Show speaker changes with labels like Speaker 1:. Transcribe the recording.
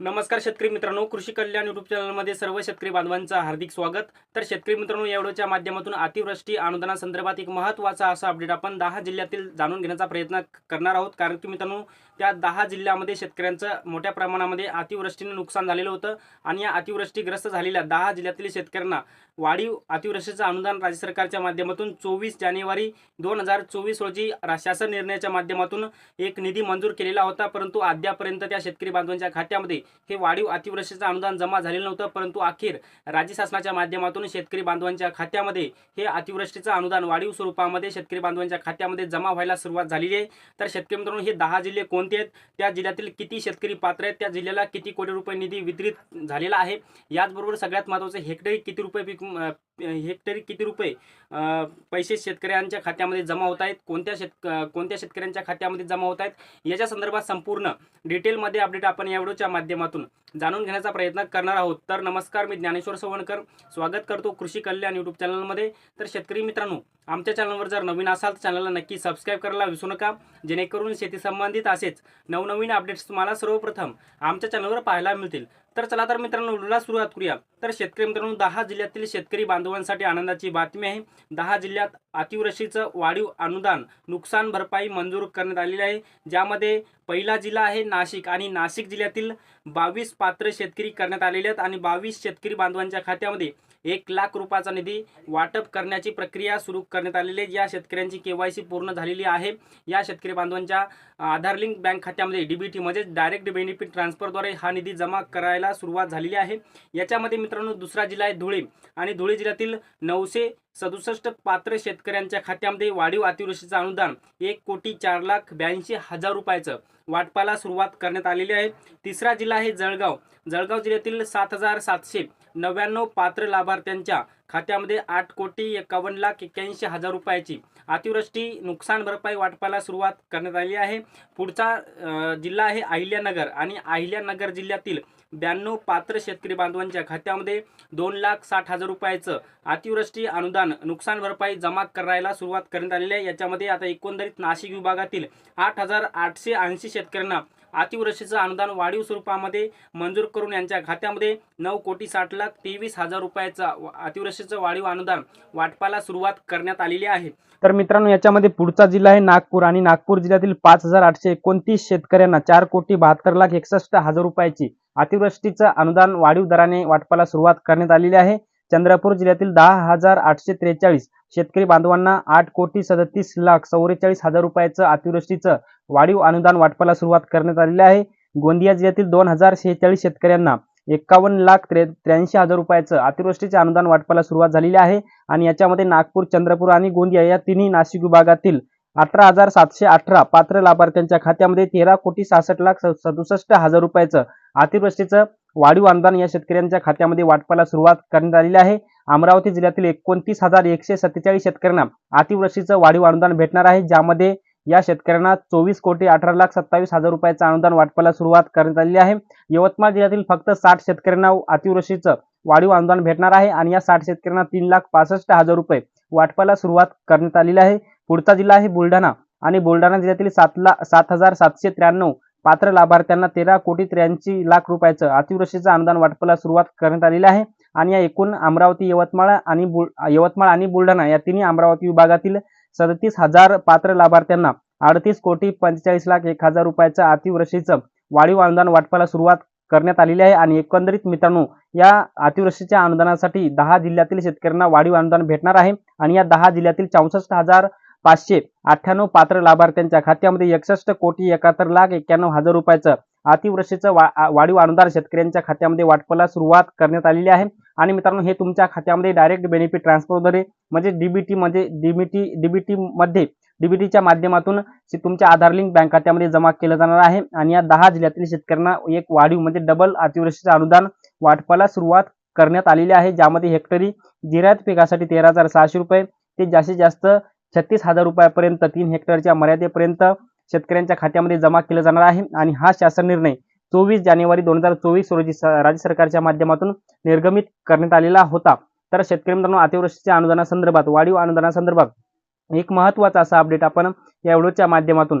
Speaker 1: नमस्कार शेतकरी मित्रांनो कृषी कल्याण युट्यूब चॅनलमध्ये सर्व शेतकरी बांधवांचं हार्दिक स्वागत. तर शेतकरी मित्रांनो या व्हिडिओच्या माध्यमातून अतिवृष्टी अनुदानासंदर्भात एक महत्त्वाचा असा अपडेट आपण दहा जिल्ह्यातील जाणून घेण्याचा प्रयत्न करणार आहोत. कारण की मित्रांनो त्या दहा जिल्ह्यामध्ये शेतकऱ्यांचं मोठ्या प्रमाणामध्ये अतिवृष्टीने नुकसान झालेलं होतं. आणि या अतिवृष्टीग्रस्त झालेल्या दहा जिल्ह्यातील शेतकऱ्यांना वाढीव अतिवृष्टीचं अनुदान राज्य सरकारच्या माध्यमातून चोवीस जानेवारी दोन हजार चोवीस रोजी शासन निर्णयाच्या माध्यमातून एक निधी मंजूर केलेला होता. परंतु अद्यापर्यंत त्या शेतकरी बांधवांच्या खात्यामध्ये हे वाढीव अतिवृष्टीचं अनुदान जमा झालेलं नव्हतं परंतु अखेर राज्य शासनाच्या माध्यमातून शेतकरी बांधवांच्या खात्यामध्ये हे अतिवृष्टीचं अनुदान वाढीव स्वरूपामध्ये शेतकरी बांधवांच्या खात्यामध्ये जमा व्हायला सुरुवात झालेली आहे. तर शेतकरी मित्रांनो हे दहा जिल्हे कोणते आहेत? त्या जिल्ह्यातील किती शेतकरी पात्र आहेत? त्या जिल्ह्याला किती कोटी रुपये निधी वितरित झालेला आहे? याचबरोबर सगळ्यात महत्त्वाचं हेक्टरी किती रुपये पीक हेक्टरी किती रुपये पैसे शेतकऱ्यांच्या खात्यामध्ये जमा होत आहेत कोणत्या शेत कोणत्या शेतकऱ्यांच्या खात्यामध्ये जमा होत आहेत याच्या संदर्भात संपूर्ण डिटेलमध्ये अपडेट आपण या व्हिडिओच्या माध्यमातून जाणून घेण्याचा प्रयत्न करणार आहोत. तर नमस्कार मी ज्ञानेश्वर सवणकर. स्वागत करतो कृषी कल्याण यूट्यूब चॅनलमध्ये. तर शेतकरी मित्रांनो आमच्या चॅनलवर जर नवीन असाल तर चॅनलला नक्की सबस्क्राईब करायला विसरू नका. जेणेकरून शेती संबंधित असेच नवनवीन अपडेट्स तुम्हाला सर्वप्रथम आमच्या चॅनलवर पाहायला मिळतील. तर चला तर मित्रांनो व्हिडिओला सुरुवात करूया. तर शेतकरी मित्रांनो दहा जिल्ह्यातील शेतकरी बांधवांसाठी आनंदाची बातमी आहे. दहा जिल्ह्यात अतिवृष्टीचं वाढीव अनुदान नुकसान भरपाई मंजूर करण्यात आलेली आहे. ज्यामध्ये पहिला जिल्हा आहे नाशिक आणि नाशिक जिल्ह्यातील बावीस पात्र शेतकरी करण्यात आलेले आहेत आणि बावीस शेतकरी बांधवांच्या खात्यामध्ये एक लाख रुपयाचा निधी वाटप करण्याची प्रक्रिया सुरू करण्यात आलेली आहे. या शेतकऱ्यांची केवायसी पूर्ण झालेली आहे. या शेतकरी बांधवांच्या आधार लिंक बँक खात्यामध्ये डीबीटी म्हणजे डायरेक्ट बेनिफिट ट्रान्सफरद्वारे हा निधी जमा करायला सुरुवात झालेली आहे. याच्यामध्ये मित्रांनो दुसरा जिल्हा आहे धुळे. आणि धुळे जिल्ह्यातील नऊशे सदुसष्ट पात्र शेतकऱ्यांच्या खात्यामध्ये वाढीव अतिवृष्टीचं अनुदान एक कोटी चार लाख ब्याऐंशी हजार रुपयाचं. वाटपाला सुरुवात करण्यात आलेली आहे. तिसरा जिल्हा आहे जळगाव. जळगाव जिल्ह्यातील सात हजार सातशे नव्याण्णव पात्र लाभार्थ्यांच्या खात्यामध्ये आठ कोटी एकावन्न लाख एक्क्याऐंशी हजार रुपयाची अतिवृष्टी नुकसान भरपाई वाटपाला सुरुवात करण्यात आली आहे. पुढचा जिल्हा आहे अहिल्यानगर आणि अहिल्यानगर जिल्ह्यातील ब्याण्णव पात्र शेतकरी बांधवांच्या खात्यामध्ये दोन लाख साठ हजार रुपयाचं अतिवृष्टी अनुदान नुकसान भरपाई जमा करायला सुरुवात करण्यात आलेली आहे. याच्यामध्ये आता एकंदरीत नाशिक विभागातील आठ हजार आठशे ऐंशी शेतकऱ्यांना अतिवृष्टीचं अनुदान वाढीव स्वरूपामध्ये मंजूर करून यांच्या खात्यामध्ये नऊ कोटी साठ लाख तेवीस हजार रुपयाचा अतिवृष्टीचं वाढीव अनुदान वाटपाला सुरुवात करण्यात आलेली आहे. तर मित्रांनो याच्यामध्ये पुढचा जिल्हा आहे नागपूर आणि नागपूर जिल्ह्यातील पाच हजार आठशे एकोणतीस शेतकऱ्यांना चार कोटी बहात्तर लाख एकसष्ट हजार रुपयाची अतिवृष्टीचं अनुदान वाढीव दराने वाटपाला सुरुवात करण्यात आलेली आहे. चंद्रपूर जिल्ह्यातील दहा हजार आठशे त्रेचाळीस शेतकरी बांधवांना आठ कोटी सदतीस लाख चौवेचाळीस हजार रुपयाचं अतिवृष्टीचं वाढीव अनुदान वाटपाला सुरुवात करण्यात आलेली आहे. गोंदिया जिल्ह्यातील दोन हजार शेहेचाळीस शेतकऱ्यांना एकावन्न लाख त्रे त्र्याऐंशी हजार रुपयाचं अतिवृष्टीचे अनुदान वाटपाला सुरुवात झालेली आहे. आणि याच्यामध्ये नागपूर चंद्रपूर आणि गोंदिया या तिन्ही नाशिक विभागातील अठरा हजार सातशे अठरा पात्र लाभार्थ्यांच्या खात्यामध्ये तेरा कोटी सहासष्ट लाख स- सदुसष्ट हजार रुपयाचं अतिवृष्टीचं वाढीव अनुदान या शेतकऱ्यांच्या खात्यामध्ये वाटपाला सुरुवात करण्यात आलेली आहे. अमरावती जिल्ह्यातील एकोणतीस हजार एकशे सत्तेचाळीस शेतकऱ्यांना अतिवृष्टीचं वाढीव अनुदान भेटणार आहे. ज्यामध्ये या शेतकऱ्यांना चोवीस कोटी अठरा लाख सत्तावीस हजार रुपयाचं अनुदान वाटपाला सुरुवात करण्यात आलेली आहे. यवतमाळ जिल्ह्यातील फक्त साठ शेतकऱ्यांना अतिवृष्टीचं वाढीव अनुदान भेटणार आहे आणि या साठ शेतकऱ्यांना तीन लाख पासष्ट हजार रुपये वाटपाला सुरुवात करण्यात आलेली आहे. पुढचा जिल्हा आहे बुलढाणा. आणि बुलढाणा जिल्ह्यातील सात ला सात हजार सातशे त्र्याण्णव पात्र लाभार्थ्यांना तेरा कोटी त्र्याऐंशी लाख रुपयाचं अतिवृष्टीचं अनुदान वाटपाला सुरुवात करण्यात आलेली आहे. आणि या एकूण अमरावती यवतमाळ आणि बुल यवतमाळ आणि बुलढाणा या तिन्ही अमरावती विभागातील सदतीस हजार पात्र लाभार्थ्यांना अडतीस कोटी पंचेचाळीस लाख एक हजार रुपयाचं अतिवृष्टीचं वाढीव अनुदान वाटपाला सुरुवात करण्यात आलेली आहे. आणि एकंदरीत मित्रांनो या अतिवृष्टीच्या अनुदानासाठी दहा जिल्ह्यातील शेतकऱ्यांना वाढीव अनुदान भेटणार आहे. आणि या दहा जिल्ह्यातील चौसष्ट हजार पाचशे अठ्ठ्याण्णव पात्र लाभार्थ्यांच्या खात्यामध्ये एकसष्ट कोटी एकाहत्तर लाख एक्क्याण्णव हजार रुपयाचं अतिवृष्टीचं वा वाढीव अनुदान शेतकऱ्यांच्या खात्यामध्ये वाटपाला सुरुवात करण्यात आलेली आहे. आणि मित्रांनो हे तुमच्या खात्यामध्ये डायरेक्ट बेनिफिट ट्रान्सफरद्वारे म्हणजे डीबीटी म्हणजे डीबीटी डीबीटी मध्ये डीबीटीच्या माध्यमातून तुमच्या आधार लिंक बँक खात्यामध्ये जमा केलं जाणार आहे. आणि या दहा जिल्ह्यातील शेतकऱ्यांना एक वाढीव म्हणजे डबल अतिवृष्टीचं अनुदान वाटपाला सुरुवात करण्यात आलेली आहे. ज्यामध्ये हेक्टरी जिरायत पिकासाठी तेरा हजार सहाशे रुपये. ते जास्तीत जास्त छत्तीस हजार रुपयापर्यंत तीन हेक्टरच्या मर्यादेपर्यंत शेतकऱ्यांच्या खात्यामध्ये जमा केलं जाणार आहे. आणि हा शासन निर्णय चोवीस जानेवारी दोन हजार चोवीस रोजी राज्य सरकारच्या माध्यमातून निर्गमित करण्यात आलेला होता. तर शेतकरी मित्रांनो अतिवृष्टीच्या अनुदानासंदर्भात वाढीव अनुदानासंदर्भात एक महत्त्वाचा असा अपडेट आपण या व्हिडिओच्या माध्यमातून